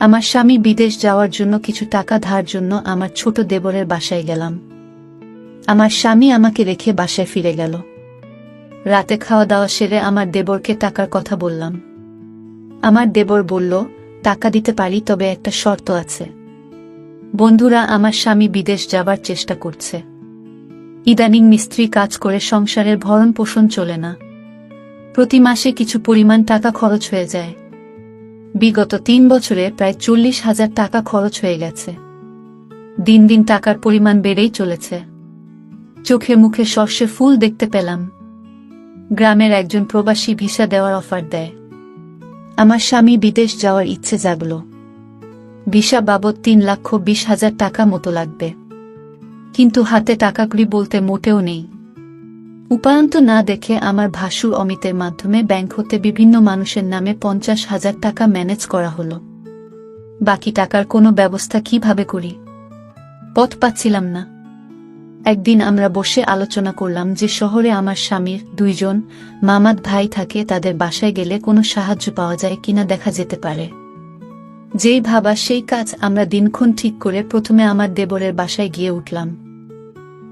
আমার স্বামী বিদেশ যাওয়ার জন্য কিছু টাকা ধার জন্য আমার ছোট দেবরের বাসায় গেলাম। আমার স্বামী আমাকে রেখে বাসায় ফিরে গেল। রাতে খাওয়া দাওয়া সেরে আমার দেবরকে টাকার কথা বললাম। আমার দেবর বলল, টাকা দিতে পারি, তবে একটা শর্ত আছে। বন্ধুরা, আমার স্বামী বিদেশ যাবার চেষ্টা করছে। ইদানিং মিস্ত্রি কাজ করে সংসারের ভরণ পোষণ চলে না। প্রতি মাসে কিছু পরিমাণ টাকা খরচ হয়ে যায়। বিগত তিন বছরে প্রায় চল্লিশ হাজার টাকা খরচ হয়ে গেছে। দিন দিন টাকার পরিমাণ বেড়েই চলেছে। চোখে মুখে সর্ষে ফুল দেখতে পেলাম। গ্রামের একজন প্রবাসী ভিসা দেওয়ার অফার দেয়। আমার স্বামী বিদেশ যাওয়ার ইচ্ছে জাগল। ভিসা বাবদ তিন লক্ষ বিশ হাজার টাকা মতো লাগবে। কিন্তু হাতে টাকাগুলি বলতে মোটেও নেই। উপায়ন্ত না দেখে আমার ভাসুর অমিতের মাধ্যমে ব্যাংক হতে বিভিন্ন মানুষের নামে পঞ্চাশ হাজার টাকা ম্যানেজ করা হলো। বাকি টাকার কোনো ব্যবস্থা কীভাবে করি? পথ পাচ্ছিলাম না। একদিন আমরা বসে আলোচনা করলাম যে শহরে আমার স্বামীর দুইজন মামাত ভাই থাকে তাদের বাসায় গেলে কোনো সাহায্য পাওয়া যায় কিনা দেখা যেতে পারে। যেই ভাবা সেই কাজ আমরা দিনক্ষণ ঠিক করে প্রথমে আমার দেবরের বাসায় গিয়ে উঠলাম।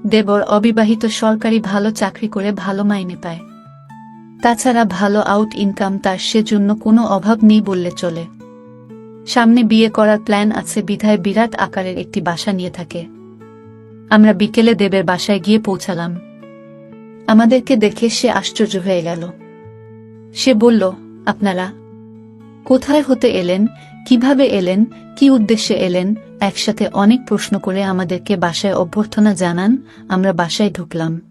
দেবর অবিবাহিত সরকারি ভালো চাকরি করে ভালো মাইনে পায়। তাছাড়া ভালো আউট ইনকাম তার সেজন্য কোনো অভাব নেই বললে চলে। সামনে বিয়ে করার প্ল্যান আছে বিধায় বিরাট আকারের একটি বাসা নিয়ে থাকে। আমরা বিকেলে দেবের বাসায় গিয়ে পৌঁছালাম। আমাদেরকে দেখে সে আশ্চর্য হয়ে গেল। সে বলল, আপনারা কোথায় হতে এলেন? কীভাবে এলেন, কি উদ্দেশ্যে এলেন, একসাথে অনেক প্রশ্ন করে আমাদেরকে বাসায় অভ্যর্থনা জানান, আমরা বাসায় ঢুকলাম।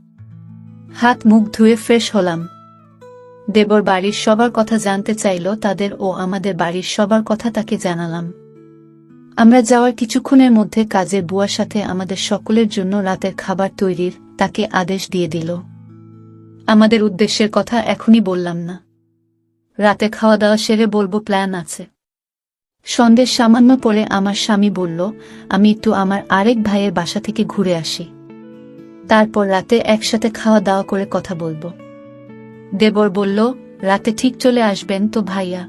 হাত মুখ ধুয়ে ফ্রেশ হলাম। দেবর বাড়ির সবার কথা জানতে চাইল, তাদের ও আমাদের বাড়ির সবার কথা তাকে জানালাম। আমরা যাওয়ার কিছুক্ষণের মধ্যে কাজের বুয়ার সাথে আমাদের সকলের জন্য রাতের খাবার তৈরির তাকে আদেশ দিয়ে দিল। আমাদের উদ্দেশ্যের কথা এখনই বললাম না। রাতে খাওয়া দাওয়া সেরে বলব, প্ল্যান আছে। সন্ধ্যের সামান্য পরে আমার স্বামী বলল, আমি একটু আমার আরেক ভাইয়ের বাসা থেকে ঘুরে আসি। তারপর রাতে একসাথে খাওয়া দাওয়া করে কথা বলব। দেবর বলল, রাতে ঠিক চলে আসবেন তো ভাইয়া?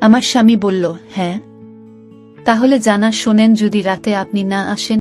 আমার স্বামী বলল হ্যাঁ। তাহলে জানা শোনেন যদি রাতে আপনি না আসেন